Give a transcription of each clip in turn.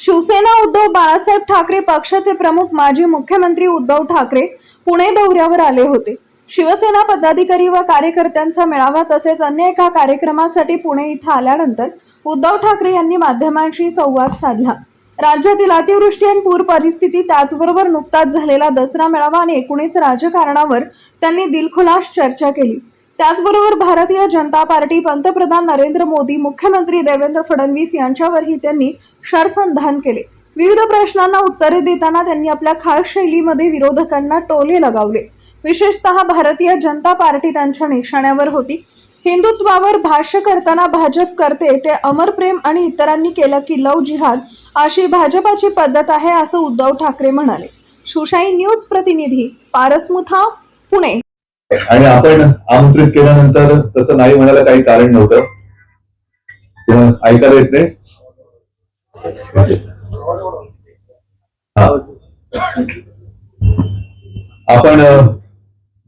शिवसेना उद्धव बाळासाहेब ठाकरे पक्षाचे प्रमुख माजी मुख्यमंत्री उद्धव ठाकरे पुणे दौऱ्यावर आले होते. शिवसेना पदाधिकारी व कार्यकर्त्यांचा मेळावा तसेच अन्य एका कार्यक्रमासाठी पुणे इथं आल्यानंतर उद्धव ठाकरे यांनी माध्यमांशी संवाद साधला. राज्यातील अतिवृष्टी आणि पूर परिस्थिती त्याचबरोबर नुकताच झालेला दसरा मेळावा आणि एकूणच राजकारणावर त्यांनी दिलखुलास चर्चा केली. त्याचबरोबर भारतीय जनता पार्टी पंतप्रधान नरेंद्र मोदी मुख्यमंत्री देवेंद्र फडणवीस यांच्यावरही त्यांनी शरसंधान केले. विविध प्रश्नांना उत्तरे देताना त्यांनी आपल्या खास शैलीमध्ये विरोधकांना टोले लगावले. विशेषतः भारतीय जनता पार्टी त्यांच्या निशाण्यावर होती. हिंदुत्वावर भाष्य करताना भाजप करते ते अमर प्रेम आणि इतरांनी केलं की लव जिहाद अशी भाजपाची पद्धत आहे असं उद्धव ठाकरे म्हणाले. शिवशाही न्यूज प्रतिनिधी पारसमुथा पुणे. आणि आपण आमंत्रित केल्यानंतर तसं नाही म्हणायला काही कारण नव्हतं. ऐकायला येत नाही. हा. आपण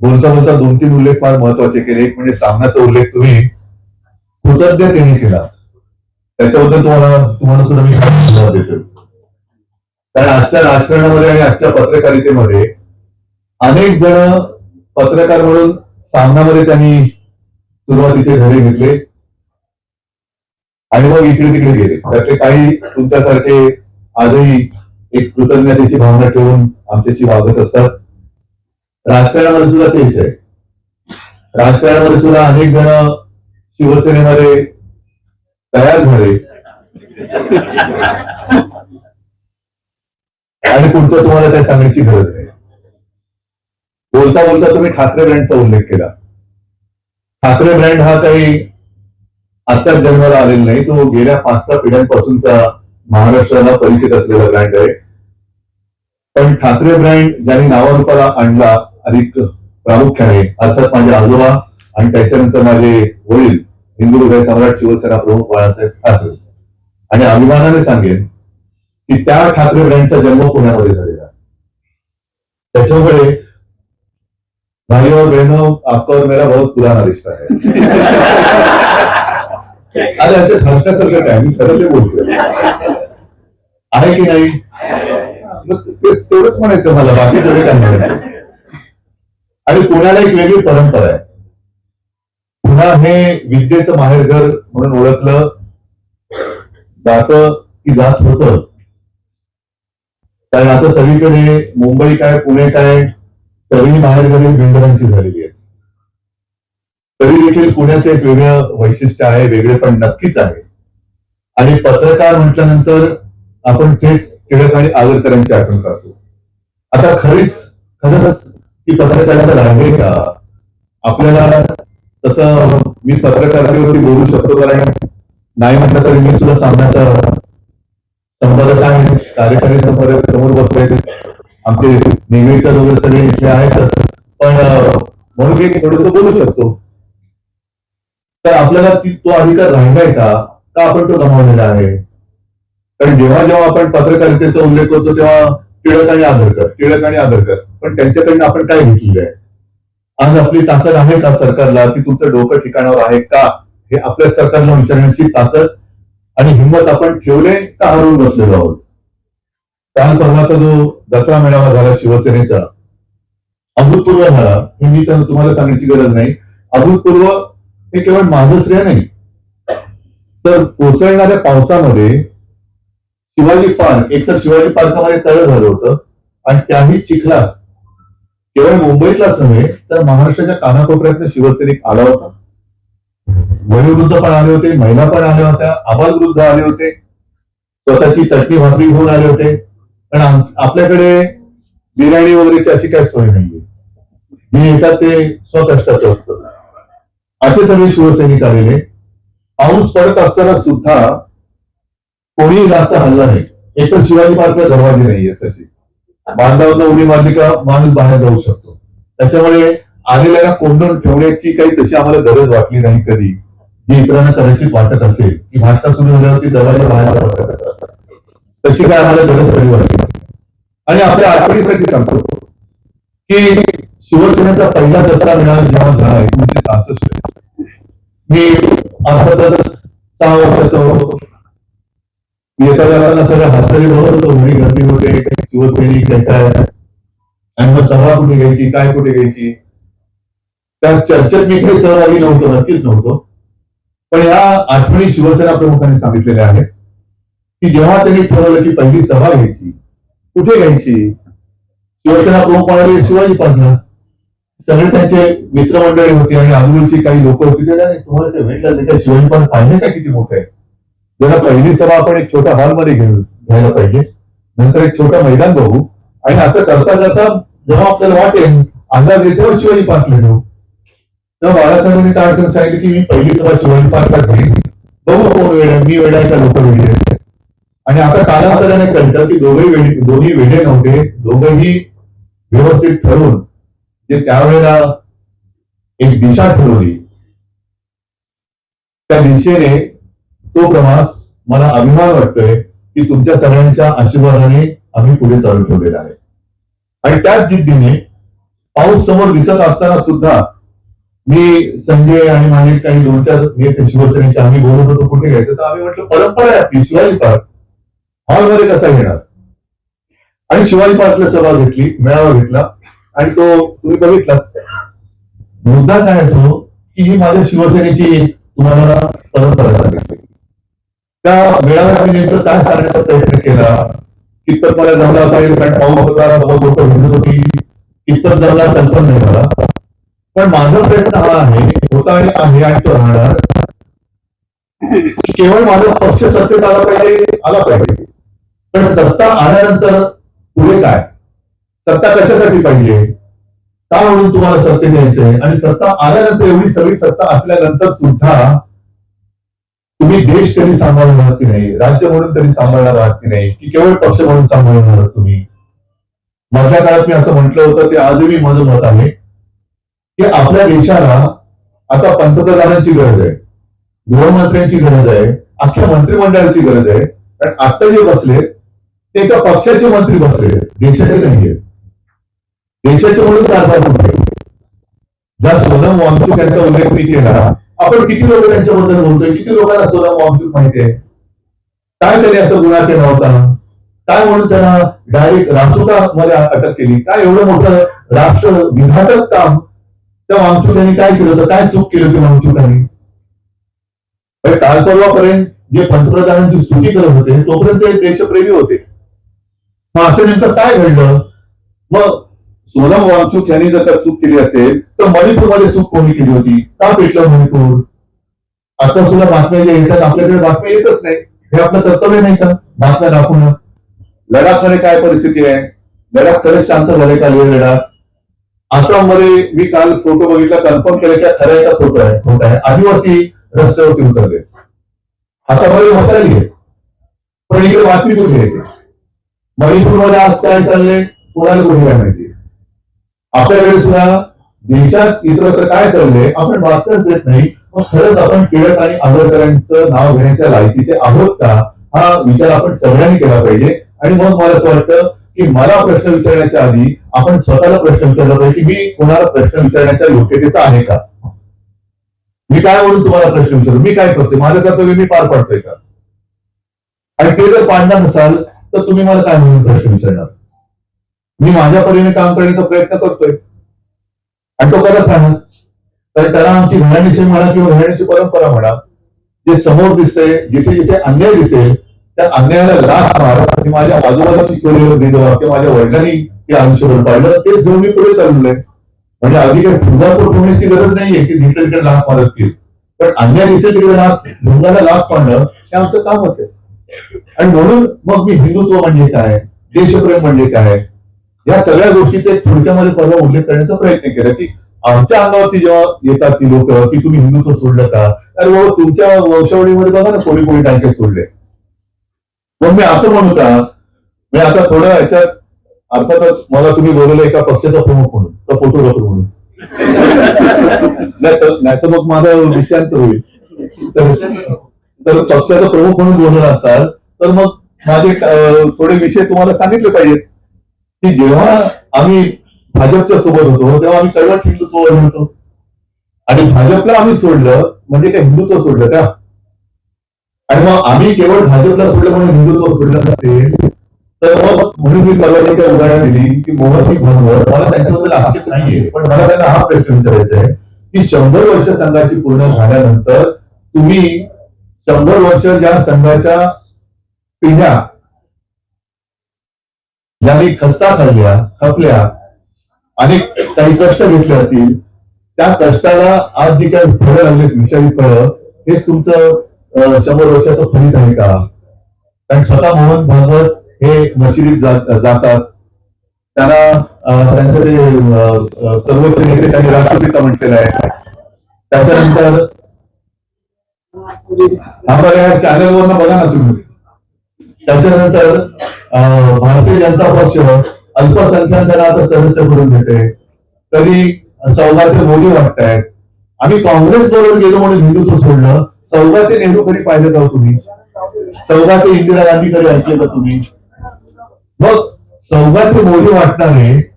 बोलता बोलता दोन तीन उल्लेख फार महत्त्वाचे केले. एक म्हणजे सामन्याचा उल्लेख तुम्ही कृतज्ञतेने केला. त्याच्याबद्दल तुम्हाला तुम्हाला सुद्धा मी धन्यवाद देतो. कारण आजच्या राजकारणामध्ये आणि आजच्या पत्रकारितेमध्ये अनेक जण पत्रकार म्हणून सामनामध्ये त्यांनी सुरुवातीचे धडे घेतले. आणि मग इकडे तिकडे गेले. त्यातले काही तुमच्यासारखे आजही एक कृतज्ञतेची भावना ठेवून आमच्याशी वागत असतात. राजकारणामध्ये सुद्धा तेच आहे. राजकारणामध्ये सुद्धा अनेक जण शिवसेनेमध्ये तयार झाले. आणि पुढचं तुम्हाला काय सांगण्याची गरज आहे. बोलता बोलता तुम्ही ठाकरे ब्रँडचा उल्लेख केला. ठाकरे ब्रँड हा काही आत्ताच जन्माला आलेला नाही तो गेल्या पाच सहा पिढ्यांपासूनचा महाराष्ट्राला परिचित असलेला ब्रँड आहे. पण ठाकरे ब्रँड ज्यांनी नावारूपाला आणला अधिक प्रामुख्याने अर्थात माझे आजोबा आणि त्याच्यानंतर माझे वडील हिंदू सम्राट शिवसेना प्रमुख बाळासाहेब ठाकरे. आणि अभिमानाने सांगेन की त्या ठाकरे ब्रँडचा जन्म पुण्यामध्ये झालेला त्याच्यामुळे भाई और बहनों आपका और मेरा बहुत पुराना रिश्ता है। अरे अच्छा हसण्यासारखं काय मी खरं ते बोलतोय आहे की नाही? मग तेच तेवढंच म्हणायचं मला बाकी थोडे काय म्हणायचं आणि पुण्याला एक वेगळी परंपरा आहे. पुन्हा हे विद्येचं माहेरघर म्हणून ओळखलं जात की जात होतं. कारण आता सगळीकडे मुंबई काय पुणे काय सगळी माहेरघरी बिल्डरांची झालेली आहे. तरी देखील पुण्याचं एक वेगळं वैशिष्ट्य आहे वेगळे पण नक्कीच आहे. आणि पत्रकार म्हटल्यानंतर आपण थेट टिळक आणि आगरकरांची आठवण करतो आता खरीच खरंच ती पत्रकाराला राहिले का? आपल्याला तसं मी पत्रकारितेवरती बोलू शकतो कारण नाही म्हटलं तरी मी सुद्धा सामन्याचा संपादक आहे कार्यकारी संपादक. आमचे नियमित वगैरे सगळे इथे आहेतच पण म्हणून मी थोडस बोलू शकतो. तर आपल्याला ती तो अधिकार राहिलाय का का आपण तो गमावलेला आहे? कारण जेव्हा जेव्हा आपण पत्रकारितेचा उल्लेख करतो तेव्हा टिळक आणि आगरकर टिळक आणि आगरकर पण त्यांच्याकडनं आपण काय घेतलेलं आहे? आज आपली ताकद आहे का सरकारला? की तुमचं डोकं ठिकाणावर आहे का? हे आपल्या सरकारला विचारण्याची ताकद आणि हिंमत आपण ठेवले का हरवून बसलेलो आहोत? काल परवाचा जो दसरा मेळावा झाला शिवसेनेचा अभूतपूर्व झाला. हे मी तर तुम्हाला सांगण्याची गरज नाही. अभूतपूर्व हे केवळ मागश्रेय नाही. तर कोसळणाऱ्या पावसामध्ये शिवाजी पार्क एकतर शिवाजी पार्कमध्ये तळ झालं होतं आणि त्याही चिखला केवळ मुंबईतलाच नव्हे तर महाराष्ट्राच्या कानाकोपऱ्यातनं शिवसैनिक आला होता. वयोवृद्ध पण आले होते महिला पण आल्या होत्या आबाल वृद्ध आले होते स्वतःची चटणी भाकरी घेऊन आले होते. पण आपल्याकडे बिर्याणी वगैरेची अशी काही सोय नाहीये. जे येतात ते स्वकष्टाचं असतं. असे सगळे शिवसैनिक आलेले. पाऊस पडत असताना सुद्धा कोणीही जास्त हल्ला नाही. एकतर शिवाजी पार्कला दरवाजे नाहीये तसे. बांधावरनं उडी मारली का माणूस बाहेर जाऊ शकतो. त्याच्यामुळे आलेल्याला कोंडून ठेवण्याची काही तशी आम्हाला गरज वाटली नाही कधी. जी इतरांना कदाचित वाटत असेल की भाषा सुरू झाल्यावरती दरवाजा बाहेर तशी काय आम्हाला गरज तरी वाटली आणि आपल्या आठवणीसाठी सांगतो की शिवसेनेचा पहिला दसरा मेळावा जेव्हा झाला एकोणीशे सहासष्ट मी अर्थातच सहा वर्षाचा होतो. येता जाताना सगळ्या हातळी बरोबर होतो घरी गर्दी होते. शिवसैनिक येतात आणि मग सभा कुठे घ्यायची काय कुठे घ्यायची? त्या चर्चेत मी काही सहभागी नव्हतो नक्कीच नव्हतो. पण या आठवणी शिवसेना प्रमुखांनी सांगितलेल्या आहेत. की जेव्हा त्यांनी ठरवलं की पहिली सभा घ्यायची कुठे घ्यायची? शिवसेना प्रमुख म्हणाले शिवाजी पार्कला सगळे त्यांचे मित्रमंडळी होते आणि आजूबाजूची काही लोक होती. ते तुम्हाला ते भेटलं ते शिवाजी पार्क पाहिजे का किती मोठं आहे? जरा पहिली सभा आपण एक छोट्या हॉलमध्ये घेऊ घ्यायला पाहिजे. नंतर एक छोटा मैदान बघू. आणि असं करता करता जेव्हा आपल्याला वाटेल अंदाज येतो शिवाजी पार्कला घेऊ तेव्हा बाळासाहेबांनी काय अडचण सांगितलं की मी पहिली सभा शिवाजी पार्कला घेईन. बघू कोण वेळ आहे. मी वेळ आहे का? लोक वेळ आहे आणि आता कालांतराने कळतं की दोघेही वेळी दोन्ही वेळे नव्हते. दोघेही व्यवस्थित ठरवून जे त्यावेळेला एक दिशा ठरवली त्या दिशेने तो प्रवास मला अभिमान वाटतोय की तुमच्या सगळ्यांच्या आशीर्वादाने आम्ही पुढे चालू ठेवलेला आहे. आणि त्याच जिद्दीने पाऊस समोर दिसत असताना सुद्धा मी संजय आणि माझे काही दोन चार शिवसेनेचे आम्ही बोलत होतो कुठे घ्यायचं? तर आम्ही म्हटलं परंपरा आहे आपली शिवाजी पार्क. हॉलमध्ये कसा घेणार आणि शिवाजी पार्कला सभा घेतली मेळावा घेतला आणि तो तुम्ही बघितला. मुद्दा काय तो की ही माझ्या शिवसेनेची तुम्हाला परंपरा सांगितली त्या मेळाव्यात मी नेमकं काय सांगण्याचा प्रयत्न केला? कितपत मला जमला असेल कारण पाऊस होता समोर लोक भिजत होती. कितपत जमला कल्पना नाही मला पण माझा प्रयत्न हा आहे होता आणि आहे आणि तो राहणार केवळ माझा पक्ष सत्तेत आला पाहिजे आला पाहिजे. पण सत्ता आल्यानंतर पुढे काय? सत्ता कशासाठी पाहिजे का म्हणून तुम्हाला सत्य द्यायचंय आणि सत्ता आल्यानंतर एवढी सगळी सत्ता असल्यानंतर सुद्धा तुम्ही देश कधी सांभाळणार आहात की नाही? राज्य म्हणून तरी सांभाळणार आहात की नाही? की केवळ पक्ष म्हणून सांभाळणार आहात तुम्ही? मधल्या काळात मी असं म्हटलं होतं ते आजही माझं मत आहे की आपल्या देशाला आता पंतप्रधानांची गरज आहे गृहमंत्र्यांची गरज आहे अख्ख्या मंत्रिमंडळाची गरज आहे. कारण आता जे बसले ते एका पक्षाचे मंत्री बसले. देशाचे नाहीये. देशाचे म्हणून कारभार ज्या सोनम वांगचूक यांचा उल्लेख मी केला आपण किती लोक त्यांच्याबद्दल बोलतोय? किती लोकांना सोनम वांगचूक माहिती आहे काय त्यांनी असं गुन्हा केला होता? काय म्हणून त्यांना डायरेक्ट रासुका मध्ये अटक केली? काय एवढं मोठं राष्ट्र विघातक काम त्या वांगचूक यांनी काय केलं होतं? काय चूक केली होती वांगचुकांनी काल परवापर्यंत जे पंतप्रधानांची स्तुती करत होते तोपर्यंत ते देशप्रेमी होते. मग असं नेमकं काय घडलं? मग सोनम वांगचूक यांनी जर का चूक केली असेल तर मणिपूरमध्ये चूक कोणी केली होती? का पेटलं मणिपूर? आता सुद्धा बातम्या ज्या येतात आपल्याकडे बातम्या येतच नाही. हे आपलं कर्तव्य नाही का? बातम्या दाखवणं. लडाखमध्ये काय परिस्थिती आहे? लडाख खरंच शांत झाले का लेह लडाख आसाममध्ये मी काल फोटो बघितला कन्फर्म केलं की हा खरा आहे का आहे? खोटं आहे. आदिवासी रस्त्यावरती उतरले. हातामध्ये मसाली आहे पण इकडे बातमी कुठे येते मणिपूरमध्ये आज काय चाललंय? कोणाला कोणी काय माहिती? आपल्याकडे सुद्धा देशात इतरत्र काय चाललंय आपण बातम्याच देत नाही. मग खरंच आपण टिळक आणि आंबेडकरांचं नाव घेण्याच्या लायकीचे आहोत का? हा विचार आपण सगळ्यांनी केला पाहिजे. आणि मग मला असं वाटतं की मला प्रश्न विचारण्याच्या आधी आपण स्वतःला प्रश्न विचारला पाहिजे की मी कोणाला प्रश्न विचारण्याच्या योग्यतेचा आहे का? मी काय म्हणून तुम्हाला प्रश्न विचारतो? मी काय करतोय? माझं कर्तव्य मी पार पाडतोय का? आणि ते जर पाडणार नसाल तर तुम्ही मला काय म्हणून प्रश्न विचारणार? मी माझ्या परीने काम करण्याचा प्रयत्न करतोय. आणि तो करत राहणार. तर त्याला आमची घराण्याची म्हणा किंवा घराण्याची परंपरा म्हणा जे समोर दिसतंय जिथे जिथे अन्याय दिसेल त्या अन्यायाला लाभ मारा. हे माझ्या आजोबाला शिकवलेलं वेदवाक्य माझ्या वडिलांनी ते आयुष्यभर पाहिलं तेच घेऊन मी पुढे चाललोय. म्हणजे आधी काही भुंगापूर होण्याची गरज नाहीये की जिकडे तिकडे लाभ मारत येईल पण अन्याय दिसेल तिकडे लाभ भुंगाला लाभ पाडणं हे आमचं कामच आहे. आणि म्हणून मग मी हिंदुत्व म्हणजे काय? देशप्रेम म्हणजे काय? या सगळ्या गोष्टीचा एक थोडक्यामध्ये परवा उल्लेख करण्याचा प्रयत्न केला की आमच्या अंगावरती जेव्हा येतात ती लोक की तुम्ही हिंदुत्व सोडलं का? तर बाबा तुमच्या वंशावळीमध्ये बघा ना कोणी कोणी टाके सोडले. मग मी असं म्हणू का? मी आता थोडं याच्यात अर्थातच मला तुम्ही बोलवलं एका पक्षाचा प्रमुख म्हणून का फोटोग्राफर म्हणून. नाही तर नाही तर मग माझा विषयांत होईल. तर तर पक्षाचा प्रमुख म्हणून बोलणार असाल तर मग माझे थोडे विषय तुम्हाला सांगितले पाहिजेत. की जेव्हा आम्ही भाजपच्या सोबत होतो तेव्हा आम्ही कडवट हिंदुत्ववादी होतो. आणि भाजपला आम्ही सोडलं म्हणजे काय हिंदुत्व सोडलं का? आणि मग आम्ही केवळ भाजपला सोडलं म्हणून हिंदुत्व सोडलं नसेल तर मग म्हणून मी परवा काय उदाहरण दिली की मोहती भागवत मला त्यांच्याबद्दल आक्षेप नाहीये पण मला त्यांना हा प्रश्न विचारायचा आहे की शंभर वर्ष संघाची पूर्ण झाल्यानंतर तुम्ही शंभर वर्ष ज्या संघाच्या पिढ्या ज्यांनी खस्ता खाल्ल्या खपल्या अनेक काही कष्ट घेतले असतील त्या कष्टाला आज जी काही फळं लागलेत विषयी फळं हेच तुमचं शंभर वर्षाचं फलित आहे का? कारण स्वतः मोहन भागवत हे मशिदीत जातात. त्यांना त्यांचं ते सर्वोच्च नेते त्यांनी राष्ट्रपिता म्हटलेलं आहे. त्याच्यानंतर आम्हाला या चॅनलवरनं बघा ना तुम्ही. त्याच्यानंतर अं, भारतीय जनता पक्ष अल्पसंख्याकांना आता सदस्य करून देते. कधी सौगाते मोदी वाटतायत. आम्ही काँग्रेस बरोबर गेलो म्हणून हिंदुत्व सोडलं. सौगाते नेहरू कधी पाहिलं का तुम्ही? सौगाते इंदिरा गांधी कधी ऐकलं का तुम्ही? मग सौगाते मोदी वाटणारे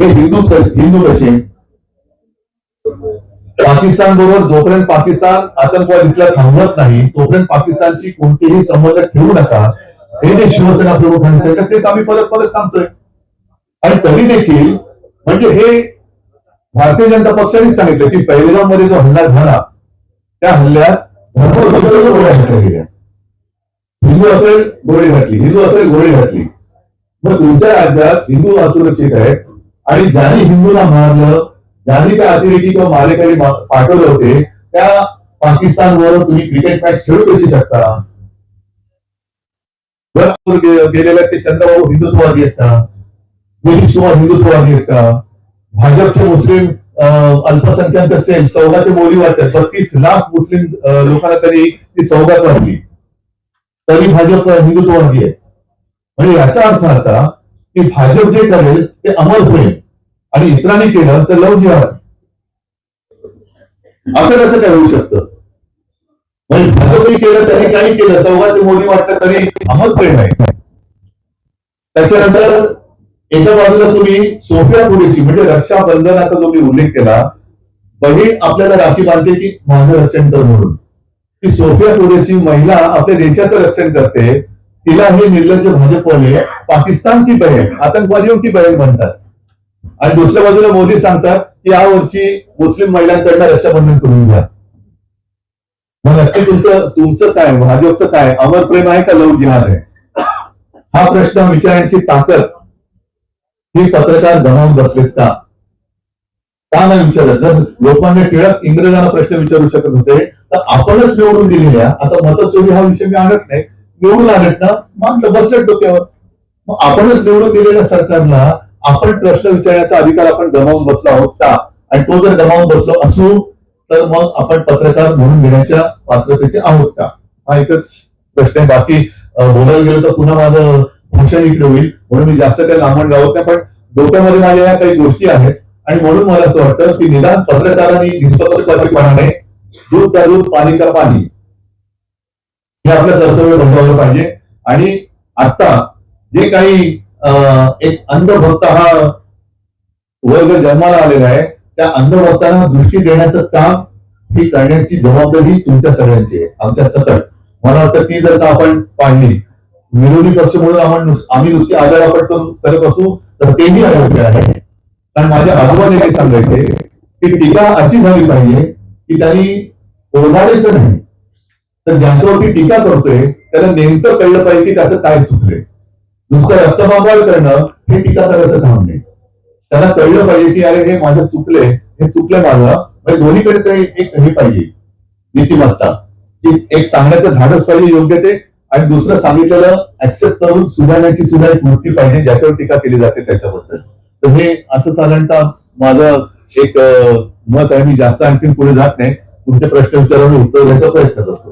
हे हिंदू हिंदू कसे? पाकिस्तान बरोबर जोपर्यंत पाकिस्तान आतंकवाद इथला थांबवत नाही तोपर्यंत पाकिस्तानशी कोणतेही संबंध ठेवू नका. हे जे शिवसेना प्रमुखांनी सांगितलं तेच आम्ही परत परत सांगतोय. आणि तरी देखील म्हणजे हे भारतीय जनता पक्षानेच सांगितलं की पहिलगावमध्ये जो हल्ला झाला त्या हल्ल्यात धर्मविरुद्ध गोळ्या घातल्या गेल्या. हिंदू असेल गोळी घातली. हिंदू असेल गोळी घातली. मग तुमच्या राज्यात हिंदू असुरक्षित आहेत आणि ज्यांनी हिंदूला मारलं ज्यांनी त्या अतिरेकी किंवा मारेकरी पाठवले होते त्या पाकिस्तानवर तुम्ही क्रिकेट मॅच खेळू कशी शकता? गेलेल्या ते चंद्रबाबू हिंदुत्ववादी आहेत का? नितीश कुमार हिंदुत्ववादी आहेत का? भाजपचे मुस्लिम अं, अल्पसंख्याक असेल सौगाते बोली वाटतात बत्तीस लाख मुस्लिम लोकांना तरी ती सौगात वाटली तरी भाजप हिंदुत्ववादी आहे. म्हणजे याचा अर्थ असा की भाजप जे करेल ते अमर होईल. आणि इतरांनी केलं तर लव जिहाद असं कसं काय होऊ शकतं? म्हणजे भाजपने केलं त्यांनी काही केलं सौभाग्य मोदी वाटलं तरी अमर प्रेम आहे त्याच्यानंतर एका बाजूला तुम्ही सोफिया पुरेशी म्हणजे रक्षाबंधनाचा जो मी उल्लेख केला बहीण आपल्याला राखी बांधते की माझं रक्षण कर म्हणून. ती सोफिया कुरेशी महिला आपल्या देशाचं रक्षण करते. तिला हे निर्लज्ज भाजपवाले पाकिस्तान की बहीण आतंकवादियों की बहीण म्हणतात. आणि दुसऱ्या बाजूला मोदी सांगतात की या वर्षी मुस्लिम महिलांकडनं रक्षाबंधन करून घ्या. मग नक्की तुमचं तुमचं काय भाजपचं काय? अमर प्रेम आहे का लव जिहाद आहे? हा प्रश्न विचारण्याची ताकद ही पत्रकार गमावून बसलेत का? का नाही विचारत? जर लोकांना टिळक इंग्रजांना प्रश्न विचारू शकत होते तर आपणच निवडून दिलेल्या आता मतचोरी हा विषय मी आणत नाही. निवडून आणत ना मानलं बसलेत डोक्यावर. मग आपणच निवडून दिलेल्या सरकारला आपण प्रश्न विचारण्याचा अधिकार आपण गमावून बसलो आहोत का? आणि तो जर गमावून बसलो असू तर मग आपण पत्रकार म्हणून घेण्याच्या पात्रतेचे आहोत का? हा एकच प्रश्न आहे. बाकी बोलायला गेलं तर पुन्हा माझं भाषण इकडे होईल. म्हणून मी जास्त काही लांबण लावत नाही पण डोक्यामध्ये माझ्या या काही गोष्टी आहेत. आणि म्हणून मला असं वाटतं की निदान पत्रकारांनी निष्पक्षपातीपणाने दूध का दूध पाणी का पाणी हे आपलं कर्तव्य बजावलं पाहिजे. आणि आता जे काही एक अंधभक्त हा वर्ग जन्माला आलेला आहे. त्या अंधभक्तांना दृष्टी देण्याचं काम ही करण्याची जबाबदारी तुमच्या सगळ्यांची आहे. आमच्या सकट. मला वाटतं ती जर का आपण पाडली विरोधी पक्ष म्हणून आपण आम्ही नुसती आजार आपण करून करत असू तर तेही अयोग्य आहे. कारण माझ्या आजोबाने काही सांगायचे की टीका अशी झाली पाहिजे की त्यांनी ओरडायचं नाही. तर ज्यांच्यावरती टीका करतोय त्याला नेमकं कळलं पाहिजे की त्याचं काय चुकलंय. नुसतं रक्तबाबाळ करणं हे टीका करायचं काम नाही. त्यांना कळलं पाहिजे की अरे हे माझं चुकले हे चुकलं माझं. म्हणजे दोन्हीकडे ते एक हे पाहिजे नीतिमत्ता. की एक सांगण्याचं धाडस पाहिजे योग्य ते आणि दुसरं सांगितलेलं ऍक्सेप्ट करून सुधारण्याची सुद्धा एक वृत्ती पाहिजे ज्याच्यावर टीका केली जाते त्याच्याबद्दल. तर हे असं साधारणतः माझं एक मत आहे. मी जास्त आणखी पुढे जात नाही. तुमचे प्रश्न विचारून उत्तर द्यायचा प्रयत्न करतो.